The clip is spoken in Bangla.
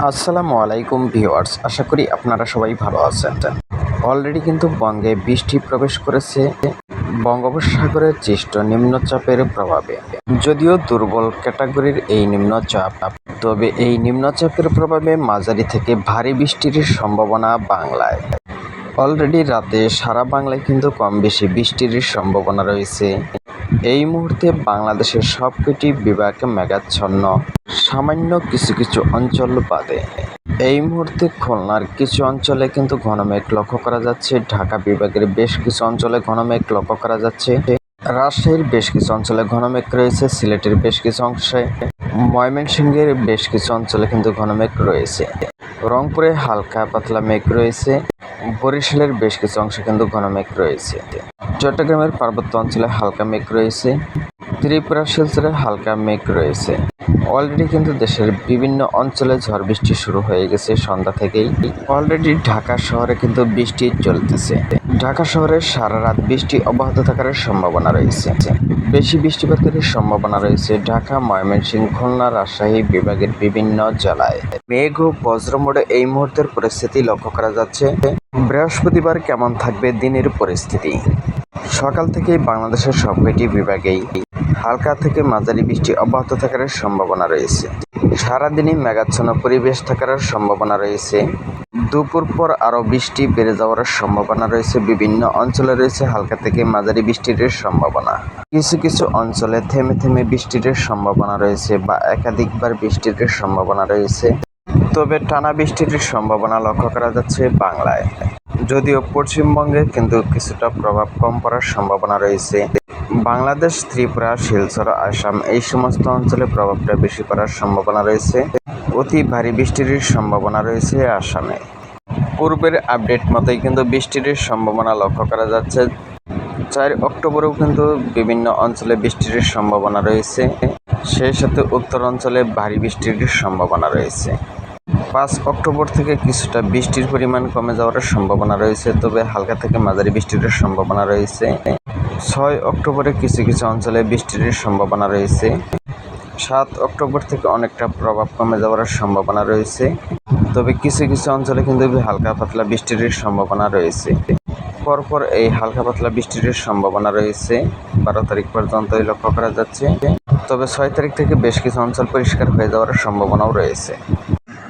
আসসালামু আলাইকুম ভিউয়ার্স, আশা করি আপনারা সবাই ভালো আছেন। অলরেডি কিন্তু বঙ্গে বৃষ্টি প্রবেশ করেছে। বঙ্গোপসাগরের সৃষ্ট নিম্নচাপের প্রভাবে। যদিও দুর্বল ক্যাটাগরির এই নিম্নচাপ, তবে এই নিম্নচাপের প্রভাবে মাঝারি থেকে ভারী বৃষ্টির সম্ভাবনা বাংলায়। অলরেডি রাতে সারা বাংলায় কিন্তু কম বেশি বৃষ্টির সম্ভাবনা রয়েছে। এই মুহূর্তে বাংলাদেশের সবকটি বিভাগ মেঘাচ্ছন্ন। সামান্য কিছু কিছু অঞ্চল বাদে। এই মুহূর্তে খুলনার কিছু অঞ্চলে কিন্তু ঘনমেঘ লক্ষ্য করা যাচ্ছে। ঢাকা বিভাগের বেশ কিছু অঞ্চলে ঘনমেঘ লক্ষ্য করা যাচ্ছে। রাজশাহীর বেশ কিছু অঞ্চলে ঘনমেঘ রয়েছে, সিলেটের বেশ কিছু অংশে। ময়মনসিংহের বেশ কিছু অঞ্চলে কিন্তু ঘনমেঘ রয়েছে। রংপুরে হালকা পাতলা মেঘ রয়েছে। বরিশালের বেশ কিছু অংশে কিন্তু ঘনমেঘ রয়েছে। চট্টগ্রামের পার্বত্য অঞ্চলে হালকা মেঘ রয়েছে। ত্রিপুরা শিলচরে হালকা মেঘ রয়েছে। অলরেডি কিন্তু দেশের বিভিন্ন অঞ্চলে ঝড় বৃষ্টি শুরু হয়ে গেছে সন্ধ্যা থেকেই। অলরেডি ঢাকা শহরে কিন্তু বৃষ্টি চলতেছে। ঢাকা শহরে সারা রাত বৃষ্টি অব্যাহত থাকার সম্ভাবনা রয়েছে। বেশি বৃষ্টিপাতের সম্ভাবনা রয়েছে ঢাকা, ময়মনসিংহ, খুলনা, রাজশাহী বিভাগের বিভিন্ন জেলায়। মেঘ ও বজ্রমোড়ে এই মুহূর্তের পরিস্থিতি লক্ষ্য করা যাচ্ছে। বৃহস্পতিবার কেমন থাকবে দিনের পরিস্থিতি? সকাল থেকেই বাংলাদেশের সবকটি বিভাগেই হালকা থেকে মাঝারি বৃষ্টি অব্যাহত থাকার সম্ভাবনা রয়েছে। সারাদিনই মেঘাচ্ছন্ন পরিবেশ থাকার সম্ভাবনা রয়েছে। দুপুর পর আরও বৃষ্টি বেড়ে যাওয়ার সম্ভাবনা রয়েছে। বিভিন্ন অঞ্চলে রয়েছে হালকা থেকে মাঝারি বৃষ্টির সম্ভাবনা। কিছু কিছু অঞ্চলে থেমে থেমে বৃষ্টির সম্ভাবনা রয়েছে বা একাধিকবার বৃষ্টির সম্ভাবনা রয়েছে। তবে টানা বৃষ্টির সম্ভাবনা লক্ষ্য করা যাচ্ছে বাংলায়। যদিও পশ্চিমবঙ্গে কিন্তু কিছুটা প্রভাব কম পড়ার সম্ভাবনা রয়েছে। বাংলাদেশ, ত্রিপুরা, শিলচর, আসাম এই সমস্ত অঞ্চলে প্রভাবটা বেশি পড়ার সম্ভাবনা রয়েছে। অতি ভারী বৃষ্টির সম্ভাবনা রয়েছে আসামে। পূর্বের আপডেট মতোই কিন্তু বৃষ্টির সম্ভাবনা লক্ষ্য করা যাচ্ছে। চার অক্টোবরেও কিন্তু বিভিন্ন অঞ্চলে বৃষ্টির সম্ভাবনা রয়েছে। সেই সাথে উত্তর অঞ্চলে ভারী বৃষ্টির সম্ভাবনা রয়েছে। পাঁচ অক্টোবর থেকে কিছুটা বৃষ্টির পরিমাণ কমে যাওয়ার সম্ভাবনা রয়েছে, তবে হালকা থেকে মাঝারি বৃষ্টির সম্ভাবনা রয়েছে। ছয় অক্টোবরে কিছু কিছু অঞ্চলে বৃষ্টির সম্ভাবনা রয়েছে। সাত অক্টোবর থেকে অনেকটা প্রভাব কমে যাওয়ার সম্ভাবনা রয়েছে, তবে কিছু কিছু অঞ্চলে কিন্তু হালকা পাতলা বৃষ্টির সম্ভাবনা রয়েছে। পরপর এই হালকা পাতলা বৃষ্টির সম্ভাবনা রয়েছে, বারো তারিখ পর্যন্তই লক্ষ্য করা যাচ্ছে, তবে ছয় তারিখ থেকে বেশ কিছু অঞ্চল পরিষ্কার হয়ে যাওয়ার সম্ভাবনাও রয়েছে।